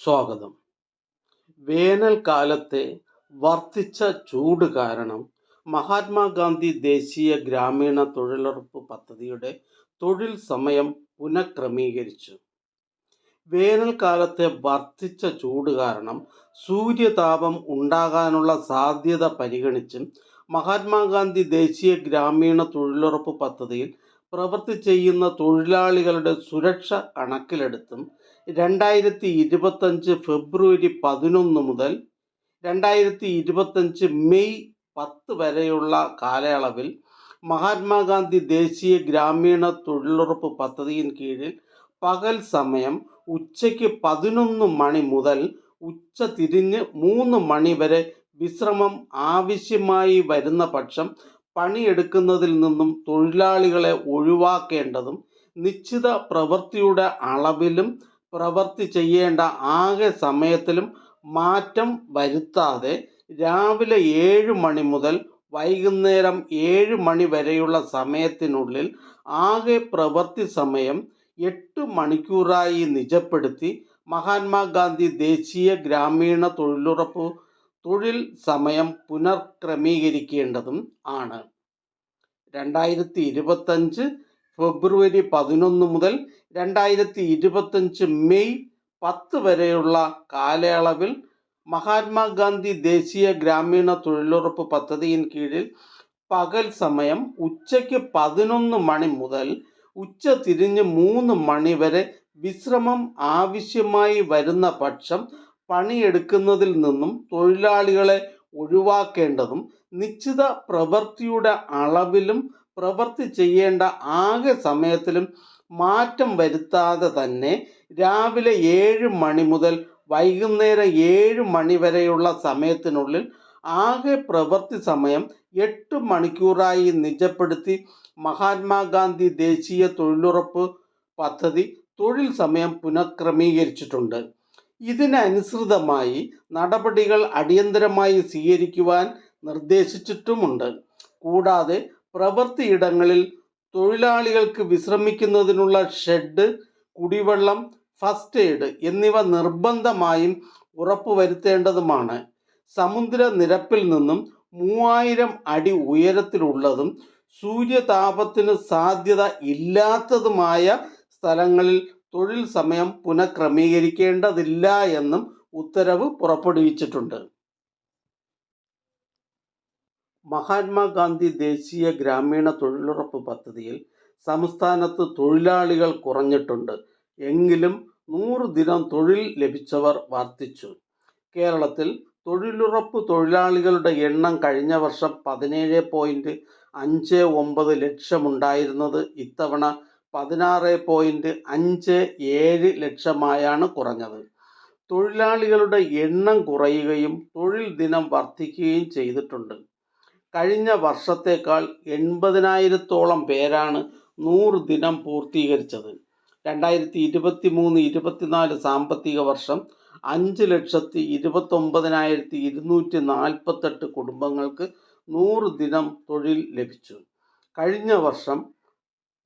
സ്വാഗതം. വേനൽക്കാലത്തെ വർദ്ധിച്ച ചൂട് കാരണം മഹാത്മാഗാന്ധി ദേശീയ ഗ്രാമീണ തൊഴിലുറപ്പ് പദ്ധതിയുടെ തൊഴിൽ സമയം പുനഃക്രമീകരിച്ചു. വേനൽക്കാലത്തെ വർദ്ധിച്ച ചൂട് കാരണം സൂര്യതാപം ഉണ്ടാകാനുള്ള സാധ്യത പരിഗണിച്ചും മഹാത്മാഗാന്ധി ദേശീയ ഗ്രാമീണ തൊഴിലുറപ്പ് പദ്ധതിയിൽ പ്രവൃത്തി ചെയ്യുന്ന തൊഴിലാളികളുടെ സുരക്ഷ കണക്കിലെടുത്തും രണ്ടായിരത്തി ഇരുപത്തഞ്ച് ഫെബ്രുവരി പതിനൊന്ന് മുതൽ രണ്ടായിരത്തി ഇരുപത്തഞ്ച് മെയ് പത്ത് വരെയുള്ള കാലയളവിൽ മഹാത്മാഗാന്ധി ദേശീയ ഗ്രാമീണ തൊഴിലുറപ്പ് പദ്ധതിയിൻ കീഴിൽ പകൽ സമയം ഉച്ചയ്ക്ക് പതിനൊന്ന് മണി മുതൽ ഉച്ച തിരിഞ്ഞ് മൂന്ന് മണി വരെ വിശ്രമം ആവശ്യമായി വരുന്ന പക്ഷം പണിയെടുക്കുന്നതിൽ നിന്നും തൊഴിലാളികളെ ഒഴിവാക്കേണ്ടതും നിശ്ചിത പ്രവൃത്തിയുടെ അളവിലും പ്രവൃത്തി ചെയ്യേണ്ട ആകെ സമയത്തിലും മാറ്റം വരുത്താതെ രാവിലെ ഏഴ് മണി മുതൽ വൈകുന്നേരം ഏഴ് മണി വരെയുള്ള സമയത്തിനുള്ളിൽ ആകെ പ്രവൃത്തി സമയം എട്ട് മണിക്കൂറായി നിജപ്പെടുത്തി മഹാത്മാഗാന്ധി ദേശീയ ഗ്രാമീണ തൊഴിലുറപ്പ് തൊഴിൽ സമയം പുനർക്രമീകരിക്കേണ്ടതും ആണ്. രണ്ടായിരത്തി ഇരുപത്തഞ്ച് ഫെബ്രുവരി പതിനൊന്ന് മുതൽ രണ്ടായിരത്തി ഇരുപത്തഞ്ച് മെയ് പത്ത് വരെയുള്ള കാലയളവിൽ മഹാത്മാഗാന്ധി ദേശീയ ഗ്രാമീണ തൊഴിലുറപ്പ് പദ്ധതിയിൻ കീഴിൽ പകൽ സമയം ഉച്ചയ്ക്ക് പതിനൊന്ന് മണി മുതൽ ഉച്ച തിരിഞ്ഞ് മൂന്ന് മണി വരെ വിശ്രമം ആവശ്യമായി വരുന്ന പക്ഷം പണിയെടുക്കുന്നതിൽ നിന്നും തൊഴിലാളികളെ ഒഴിവാക്കേണ്ടതും നിശ്ചിത പ്രവൃത്തിയുടെ അളവിലും പ്രവൃത്തി ചെയ്യേണ്ട ആകെ സമയത്തിലും മാറ്റം വരുത്താതെ തന്നെ രാവിലെ ഏഴ് മണി മുതൽ വൈകുന്നേരം ഏഴ് മണി വരെയുള്ള സമയത്തിനുള്ളിൽ ആകെ പ്രവൃത്തി സമയം എട്ട് മണിക്കൂറായി നിജപ്പെടുത്തി മഹാത്മാഗാന്ധി ദേശീയ തൊഴിലുറപ്പ് പദ്ധതി തൊഴിൽ സമയം പുനഃക്രമീകരിച്ചിട്ടുണ്ട്. ഇതിനനുസൃതമായി നടപടികൾ അടിയന്തരമായി സ്വീകരിക്കുവാൻ നിർദ്ദേശിച്ചിട്ടുമുണ്ട്. കൂടാതെ പ്രവൃത്തിയിടങ്ങളിൽ തൊഴിലാളികൾക്ക് വിശ്രമിക്കുന്നതിനുള്ള ഷെഡ് കുടിവെള്ളം ഫസ്റ്റ് എയ്ഡ് എന്നിവ നിർബന്ധമായും ഉറപ്പുവരുത്തേണ്ടതുമാണ്. സമുദ്രനിരപ്പിൽ നിന്നും മൂവായിരം അടി ഉയരത്തിലുള്ളതും സൂര്യതാപത്തിന് സാധ്യത ഇല്ലാത്തതുമായ സ്ഥലങ്ങളിൽ തൊഴിൽ സമയം പുനഃക്രമീകരിക്കേണ്ടതില്ല എന്നും ഉത്തരവ് പുറപ്പെടുവിച്ചിട്ടുണ്ട്. മഹാത്മാഗാന്ധി ദേശീയ ഗ്രാമീണ തൊഴിലുറപ്പ് പദ്ധതിയിൽ സംസ്ഥാനത്ത് തൊഴിലാളികൾ കുറഞ്ഞിട്ടുണ്ട്. എങ്കിലും നൂറ് ദിനം തൊഴിൽ ലഭിച്ചവർ വർദ്ധിച്ചു കേരളത്തിൽ തൊഴിലുറപ്പ് തൊഴിലാളികളുടെ എണ്ണം കഴിഞ്ഞ വർഷം പതിനേഴ് പോയിന്റ് അഞ്ച് ഒമ്പത് ലക്ഷമുണ്ടായിരുന്നത് ഇത്തവണ പതിനാറ് പോയിന്റ് അഞ്ച് ഏഴ് ലക്ഷമായാണ് കുറഞ്ഞത്. തൊഴിലാളികളുടെ എണ്ണം കുറയുകയും തൊഴിൽ ദിനം വർദ്ധിക്കുകയും ചെയ്തിട്ടുണ്ട്. കഴിഞ്ഞ വർഷത്തേക്കാൾ എൺപതിനായിരത്തോളം പേരാണ് നൂറ് ദിനം പൂർത്തീകരിച്ചത്. രണ്ടായിരത്തി ഇരുപത്തി മൂന്ന് ഇരുപത്തിനാല് സാമ്പത്തിക വർഷം അഞ്ച് ലക്ഷത്തി ഇരുപത്തൊമ്പതിനായിരത്തി ഇരുന്നൂറ്റി നാൽപ്പത്തെട്ട് കുടുംബങ്ങൾക്ക് നൂറ് ദിനം തൊഴിൽ ലഭിച്ചു. കഴിഞ്ഞ വർഷം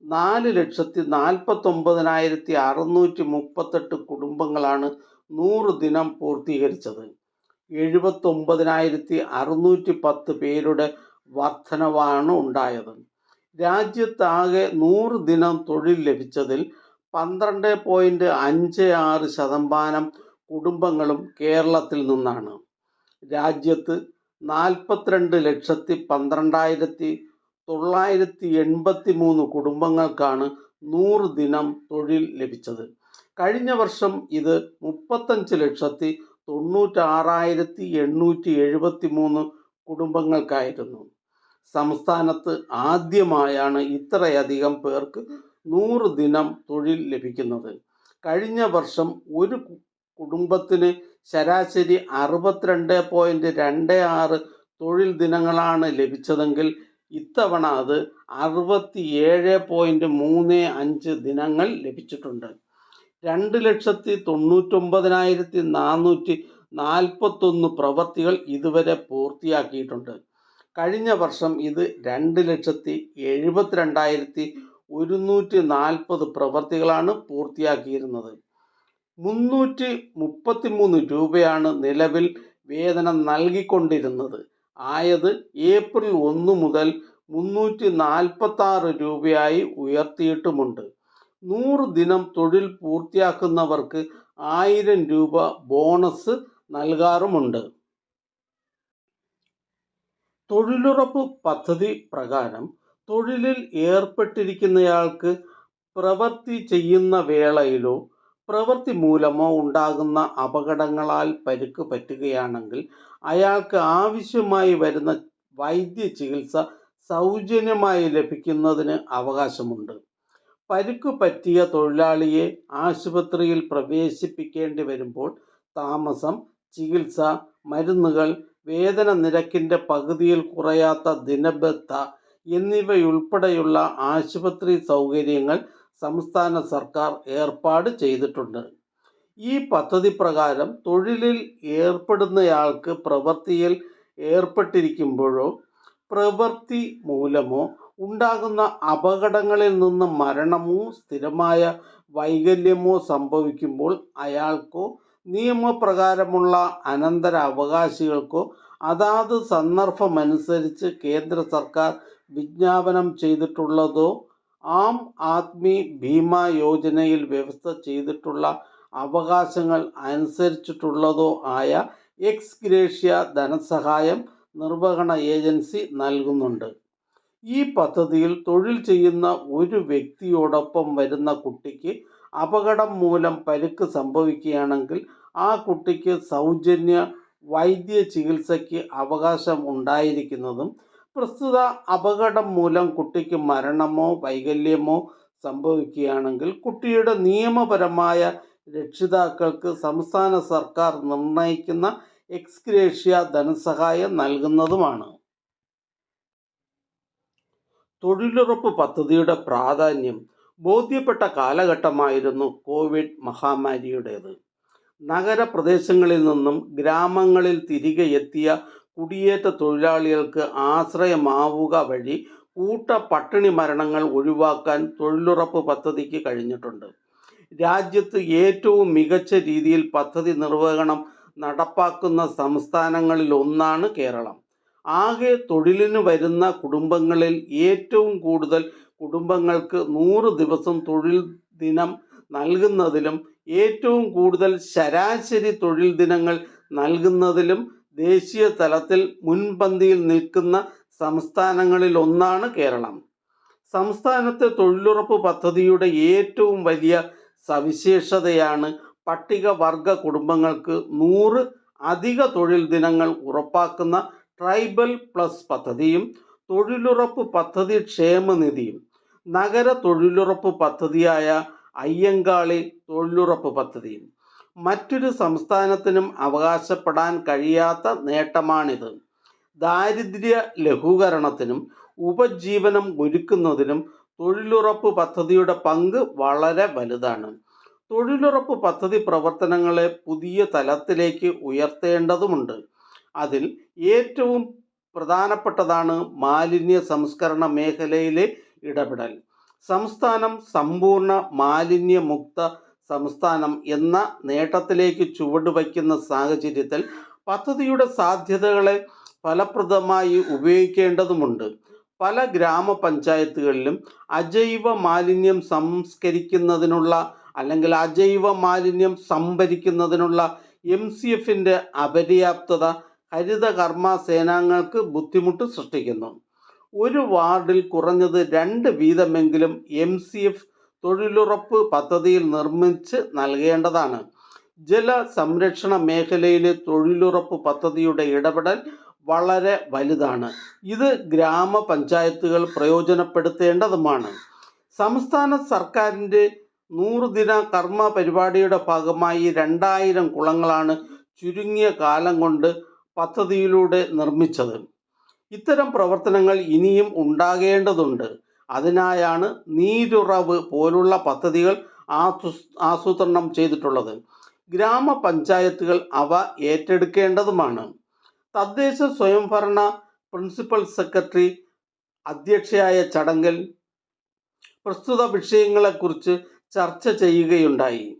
നാല് ലക്ഷത്തി നാൽപ്പത്തൊമ്പതിനായിരത്തി അറുന്നൂറ്റി മുപ്പത്തെട്ട് കുടുംബങ്ങളാണ് നൂറ് ദിനം പൂർത്തീകരിച്ചത്. എഴുപത്തൊമ്പതിനായിരത്തി അറുന്നൂറ്റി പത്ത് പേരുടെ വർധനവാണ് ഉണ്ടായത്. രാജ്യത്താകെ നൂറ് ദിനം തൊഴിൽ ലഭിച്ചതിൽ പന്ത്രണ്ട് പോയിന്റ് അഞ്ച് ആറ് ശതമാനം കുടുംബങ്ങളും കേരളത്തിൽ നിന്നാണ്. രാജ്യത്ത് നാൽപ്പത്തിരണ്ട് ലക്ഷത്തി പന്ത്രണ്ടായിരത്തി തൊള്ളായിരത്തി എൺപത്തി മൂന്ന് കുടുംബങ്ങൾക്കാണ് നൂറ് ദിനം തൊഴിൽ ലഭിച്ചത്. കഴിഞ്ഞ വർഷം ഇത് മുപ്പത്തഞ്ച് ലക്ഷത്തി തൊണ്ണൂറ്റാറായിരത്തി എണ്ണൂറ്റി എഴുപത്തി മൂന്ന് കുടുംബങ്ങൾക്കായിരുന്നു. സംസ്ഥാനത്ത് ആദ്യമായാണ് ഇത്രയധികം പേർക്ക് നൂറ് ദിനം തൊഴിൽ ലഭിക്കുന്നത്. കഴിഞ്ഞ വർഷം ഒരു കുടുംബത്തിന് ശരാശരി അറുപത്തിരണ്ട് പോയിന്റ് രണ്ട് ആറ് തൊഴിൽ ദിനങ്ങളാണ് ലഭിച്ചതെങ്കിൽ ഇത്തവണ അത് അറുപത്തി ഏഴ് പോയിന്റ് മൂന്ന് അഞ്ച് ദിനങ്ങൾ ലഭിച്ചിട്ടുണ്ട്. രണ്ട് ലക്ഷത്തി തൊണ്ണൂറ്റൊമ്പതിനായിരത്തി നാനൂറ്റി നാൽപ്പത്തൊന്ന് പ്രവൃത്തികൾ ഇതുവരെ പൂർത്തിയാക്കിയിട്ടുണ്ട്. കഴിഞ്ഞ വർഷം ഇത് രണ്ട് ലക്ഷത്തി എഴുപത്തിരണ്ടായിരത്തി ഒരുന്നൂറ്റി നാൽപ്പത് പ്രവൃത്തികളാണ് പൂർത്തിയാക്കിയിരുന്നത്. മുന്നൂറ്റി മുപ്പത്തിമൂന്ന് രൂപയാണ് നിലവിൽ വേതനം നൽകിക്കൊണ്ടിരുന്നത്. ആയത് ഏപ്രിൽ ഒന്ന് മുതൽ മുന്നൂറ്റി നാൽപ്പത്തി ആറ് രൂപയായി ഉയർത്തിയിട്ടുമുണ്ട്. നൂറ് ദിനം തൊഴിൽ പൂർത്തിയാക്കുന്നവർക്ക് ആയിരം രൂപ ബോണസ് നൽകാറുമുണ്ട്. തൊഴിലുറപ്പ് പദ്ധതി പ്രകാരം തൊഴിലിൽ ഏർപ്പെട്ടിരിക്കുന്നയാൾക്ക് പ്രവൃത്തി ചെയ്യുന്ന വേളയിലോ പ്രവൃത്തി മൂലമോ ഉണ്ടാകുന്ന അപകടങ്ങളാൽ പരുക്ക് പറ്റുകയാണെങ്കിൽ അയാൾക്ക് ആവശ്യമായി വരുന്ന വൈദ്യ ചികിത്സ സൗജന്യമായി ലഭിക്കുന്നതിന് അവകാശമുണ്ട്. പരിക്ക് പറ്റിയ തൊഴിലാളിയെ ആശുപത്രിയിൽ പ്രവേശിപ്പിക്കേണ്ടി വരുമ്പോൾ താമസം ചികിത്സ മരുന്നുകൾ വേതന നിരക്കിന്റെ പകുതിയിൽ കുറയാത്ത ദിനബത്ത എന്നിവയുൾപ്പെടെയുള്ള ആശുപത്രി സൗകര്യങ്ങൾ സംസ്ഥാന സർക്കാർ ഏർപ്പാട് ചെയ്തിട്ടുണ്ട്. ഈ പദ്ധതി പ്രകാരം തൊഴിലിൽ ഏർപ്പെടുന്നയാൾക്ക് പ്രവൃത്തിയിൽ ഏർപ്പെട്ടിരിക്കുമ്പോഴോ പ്രവൃത്തി മൂലമോ ഉണ്ടാകുന്ന അപകടങ്ങളിൽ നിന്ന് മരണമോ സ്ഥിരമായ വൈകല്യമോ സംഭവിക്കുമ്പോൾ അയാൾക്കോ നിയമപ്രകാരമുള്ള അനന്തര അവകാശികൾക്കോ അതാത് സന്ദർഭമനുസരിച്ച് കേന്ദ്ര സർക്കാർ വിജ്ഞാപനം ചെയ്തിട്ടുള്ളതോ ആം ആദ്മി ഭീമ യോജനയിൽ വ്യവസ്ഥ ചെയ്തിട്ടുള്ള അവകാശങ്ങൾ അനുസരിച്ചിട്ടുള്ളതോ ആയ എക്സ് ഗ്രേഷ്യ ധനസഹായം നിർവഹണ ഏജൻസി നൽകുന്നുണ്ട്. ഈ പദ്ധതിയിൽ തൊഴിൽ ചെയ്യുന്ന ഒരു വ്യക്തിയോടൊപ്പം വരുന്ന കുട്ടിക്ക് അപകടം മൂലം പരിക്ക് സംഭവിക്കുകയാണെങ്കിൽ ആ കുട്ടിക്ക് സൗജന്യ വൈദ്യ ചികിത്സയ്ക്ക് അവകാശം ഉണ്ടായിരിക്കുന്നതും പ്രസ്തുത അപകടം മൂലം കുട്ടിക്ക് മരണമോ വൈകല്യമോ സംഭവിക്കുകയാണെങ്കിൽ കുട്ടിയുടെ നിയമപരമായ രക്ഷിതാക്കൾക്ക് സംസ്ഥാന സർക്കാർ നിർണയിക്കുന്ന എക്സ്ഗ്രേഷ്യ ധനസഹായം നൽകുന്നതുമാണ്. തൊഴിലുറപ്പ് പദ്ധതിയുടെ പ്രാധാന്യം ബോധ്യപ്പെട്ട കാലഘട്ടമായിരുന്നു കോവിഡ് മഹാമാരിയുടേത്. നഗരപ്രദേശങ്ങളിൽ നിന്നും ഗ്രാമങ്ങളിൽ തിരികെ എത്തിയ കുടിയേറ്റ തൊഴിലാളികൾക്ക് ആശ്രയമാവുക വഴി കൂട്ട പട്ടിണി മരണങ്ങൾ ഒഴിവാക്കാൻ തൊഴിലുറപ്പ് പദ്ധതിക്ക് കഴിഞ്ഞിട്ടുണ്ട്. രാജ്യത്ത് ഏറ്റവും മികച്ച രീതിയിൽ പദ്ധതി നിർവഹണം നടപ്പാക്കുന്ന സംസ്ഥാനങ്ങളിൽ ഒന്നാണ് കേരളം. ആകെ തൊഴിലിന് വരുന്ന കുടുംബങ്ങളിൽ ഏറ്റവും കൂടുതൽ കുടുംബങ്ങൾക്ക് നൂറ് ദിവസം തൊഴിൽ ദിനം നൽകുന്നതിലും ഏറ്റവും കൂടുതൽ ശരാശരി തൊഴിൽ ദിനങ്ങൾ നൽകുന്നതിലും ദേശീയ തലത്തിൽ മുൻപന്തിയിൽ നിൽക്കുന്ന സംസ്ഥാനങ്ങളിൽ ഒന്നാണ് കേരളം. സംസ്ഥാനത്തെ തൊഴിലുറപ്പ് പദ്ധതിയുടെ ഏറ്റവും വലിയ സവിശേഷതയാണ് പട്ടികവർഗ കുടുംബങ്ങൾക്ക് നൂറ് അധിക തൊഴിൽ ദിനങ്ങൾ ഉറപ്പാക്കുന്ന ട്രൈബൽ പ്ലസ് പദ്ധതിയും തൊഴിലുറപ്പ് പദ്ധതി ക്ഷേമനിധിയും. നഗര തൊഴിലുറപ്പ് പദ്ധതിയായ അയ്യങ്കാളി തൊഴിലുറപ്പ് പദ്ധതിയും. മറ്റൊരു സംസ്ഥാനത്തിനും അവകാശപ്പെടാൻ കഴിയാത്ത നേട്ടമാണിത്. ദാരിദ്ര്യ ലഘൂകരണത്തിനും ഉപജീവനം ഒരുക്കുന്നതിനും തൊഴിലുറപ്പ് പദ്ധതിയുടെ പങ്ക് വളരെ വലുതാണ്. തൊഴിലുറപ്പ് പദ്ധതി പ്രവർത്തനങ്ങളെ പുതിയ തലത്തിലേക്ക് ഉയർത്തേണ്ടതുമുണ്ട്. അതിൽ ഏറ്റവും പ്രധാനപ്പെട്ടതാണ് മാലിന്യ സംസ്കരണ മേഖലയിലെ ഇടപെടൽ. സംസ്ഥാനം സമ്പൂർണ മാലിന്യമുക്ത സംസ്ഥാനം എന്ന നേട്ടത്തിലേക്ക് ചുവടുവയ്ക്കുന്ന സാഹചര്യത്തിൽ പദ്ധതിയുടെ സാധ്യതകളെ ഫലപ്രദമായി ഉപയോഗിക്കേണ്ടതുമുണ്ട്. പല ഗ്രാമപഞ്ചായത്തുകളിലും അജൈവ മാലിന്യം സംസ്കരിക്കുന്നതിനുള്ള അല്ലെങ്കിൽ അജൈവ മാലിന്യം സംഭരിക്കുന്നതിനുള്ള എം സി എഫിന്റെ അപര്യാപ്തത ഹരിതകർമ്മ സേനാംഗങ്ങൾക്ക് ബുദ്ധിമുട്ട് സൃഷ്ടിക്കുന്നു. ഒരു വാർഡിൽ കുറഞ്ഞത് രണ്ട് വീതമെങ്കിലും എം സി എഫ് തൊഴിലുറപ്പ് പദ്ധതിയിൽ നിർമ്മിച്ച് നൽകേണ്ടതാണ്. ജല സംരക്ഷണ മേഖലയിലെ തൊഴിലുറപ്പ് പദ്ധതിയുടെ ഇടപെടൽ വളരെ വലുതാണ്. ഇത് ഗ്രാമപഞ്ചായത്തുകൾ പ്രയോജനപ്പെടുത്തേണ്ടതുമാണ്. സംസ്ഥാന സർക്കാരിന്റെ നൂറ് ദിന കർമ്മ പരിപാടിയുടെ ഭാഗമായി രണ്ടായിരം കുളങ്ങളാണ് ചുരുങ്ങിയ കാലം കൊണ്ട് പദ്ധതിയിലൂടെ നിർമ്മിച്ചത്. ഇത്തരം പ്രവർത്തനങ്ങൾ ഇനിയും ഉണ്ടാകേണ്ടതുണ്ട്. അതിനായാണ് നീരുറവ് പോലുള്ള പദ്ധതികൾ ആസൂ- ആസൂത്രണം ചെയ്തിട്ടുള്ളത്. ഗ്രാമപഞ്ചായത്തുകൾ അവ ഏറ്റെടുക്കേണ്ടതുമാണ്. തദ്ദേശ സ്വയംഭരണ പ്രിൻസിപ്പൽ സെക്രട്ടറി അധ്യക്ഷയായ ചടങ്ങിൽ പ്രസ്തുത വിഷയങ്ങളെക്കുറിച്ച് ചർച്ച ചെയ്യുകയുണ്ടായി.